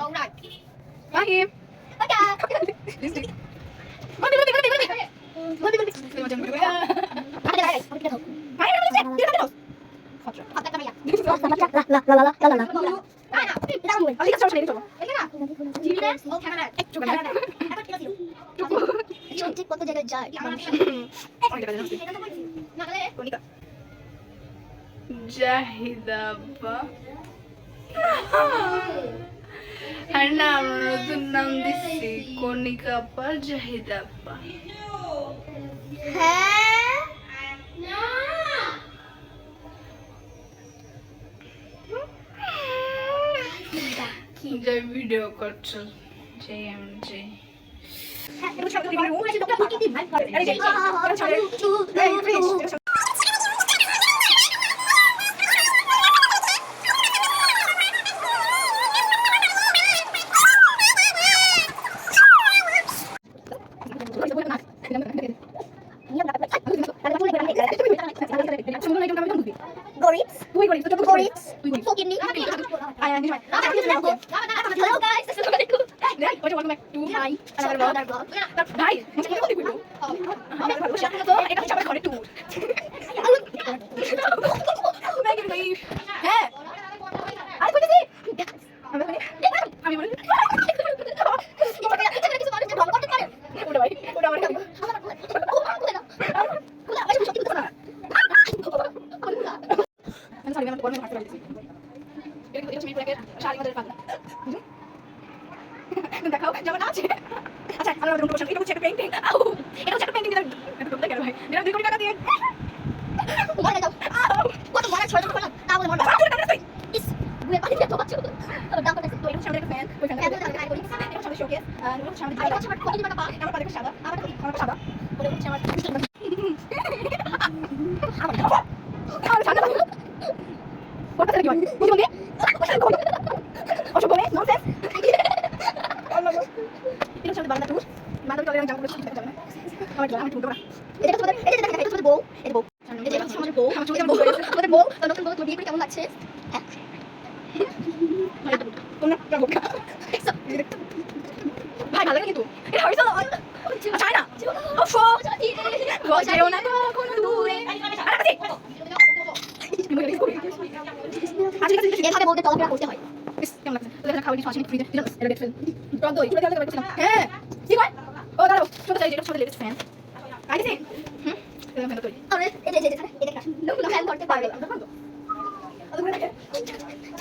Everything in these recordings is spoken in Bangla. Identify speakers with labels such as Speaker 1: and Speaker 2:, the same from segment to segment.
Speaker 1: Alright.
Speaker 2: Mahim.
Speaker 1: Okay.
Speaker 2: Lipstick.
Speaker 1: Mami, mami, mami, Ah.
Speaker 2: Oh.
Speaker 1: Oh.
Speaker 2: Eh. Oh, আর না আমরা নতুন নাম দিচ্ছি কণিকা জাহিদাব্বা
Speaker 1: হ্যাঁ
Speaker 2: যে ভিডিও করছ যে আমি যে
Speaker 1: Gorips. Gorips. Fucking me. Hello guys. Assalamualaikum.
Speaker 2: welcome back to my
Speaker 1: Another vlog. Another vlog.
Speaker 2: ভাই আমার ভালোবাসা তো এটা হচ্ছে আমার ঘরের ট্যুর ম্যাগি ভাই হ্যাঁ আরে কইতেছি আমি বলি আমি বলি ওটা ভাই ওটা আমার খালি আমি সরি আমি বলতে পারতে পারছি এটা শাড়ি দেখাও যেমন আছে। আচ্ছা আমরা আমাদের বসে এটা হচ্ছে একটা পেইন্টিং আউ এটা হচ্ছে একটা পেইন্টিং এটা এটা কেন ভাই। এটা 2 কোটি টাকা দিয়ে। তো। এটা হচ্ছে একটা ফ্যান ওই ফ্যান এটা হচ্ছে শোকেস আর এটা হচ্ছে আমাদের আমার পাশে সাদা আমার আমার সাদা ওটা হচ্ছে আমার আমার সাদা ওটা থেকে কি হয় বুঝুন দিয়ে অসব বলে ননসেন্স এটা হচ্ছে আমাদের বাংলা টুর বাংলা আমি জামা পড়েছি যাবে না আমার আমার টুর করা আমার চুল কেমন বউ
Speaker 1: কেমন লাগছে?
Speaker 2: তোমরা বোকা। ভাই, ভালো কিন্তু? এটা হয়েছে চাই না। ও ফো যেও না কোনো দূরে। আরে।
Speaker 1: বলতে চলাফেরা করতে হয়।
Speaker 2: কেমন লাগছে? তোদের খাবার কিছু আসেনি ফ্রিজে দিলাম এটা দেখছেন টক দই। তুলে দিতে পারছিলাম হ্যাঁ। কি কয়? ও দাঁড়াও। ছোট চাই যেটা ছোট লেগেছে ফ্যান আইছে হুম? এটা ফ্যান তৈরি
Speaker 1: তাহলে এই যে এই যে এটা এটা ফ্যান করতে পারবে।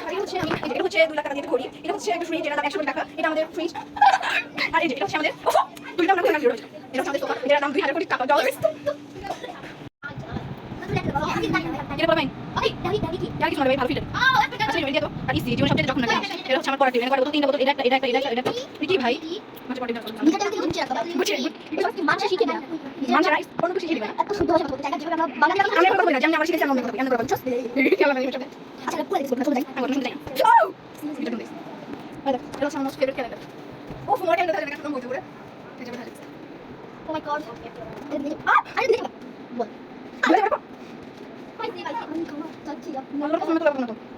Speaker 2: এটা হচ্ছে আমি এটা হচ্ছে দু লাখ টাকা দিয়ে করি এটা হচ্ছে একটা ফ্রিজ দাম একশো টাকা। এটা আমাদের ফ্রিজ আর এই যে এটা হচ্ছে আমাদের দুইটা নাম করে এটা হচ্ছে আমাদের সোফা এটার দাম দুই হাজার কোটি টাকা। ডলার এটা বলবেন আর কিছু ভাই ভালো ফিল্টার আচ্ছা এই দিয়ে তো আর ইসি জীবন সবচেয়ে যখন না এটা হচ্ছে আমার পড়া টিভি করে তিনটা বোতল এটা একটা এটা একটা এটা একটা কি ভাই মাঝে পড়ে না
Speaker 1: মানুষ শিখে দেয়
Speaker 2: মানুষ রাইস অন্য কিছু শিখবে না
Speaker 1: এত শুদ্ধ ভাষা বলতে চাই আমরা বাঙালি
Speaker 2: আমি কথা বলি না যেমন আমরা শিখেছি আমরা কথা বলি আমরা কথা বলি এটা
Speaker 1: আচ্ছা পুরো দেখো চলে যাই
Speaker 2: আমি শুনতে চাই ও এটা শুনতে আরে এটা হচ্ছে আমার ফেভারিট ক্যালেন্ডার ও ফোন টাইম দেখা দেখা শুনতে বলতে পারে এই যে
Speaker 1: ও মাই গড আরে দেখো করব না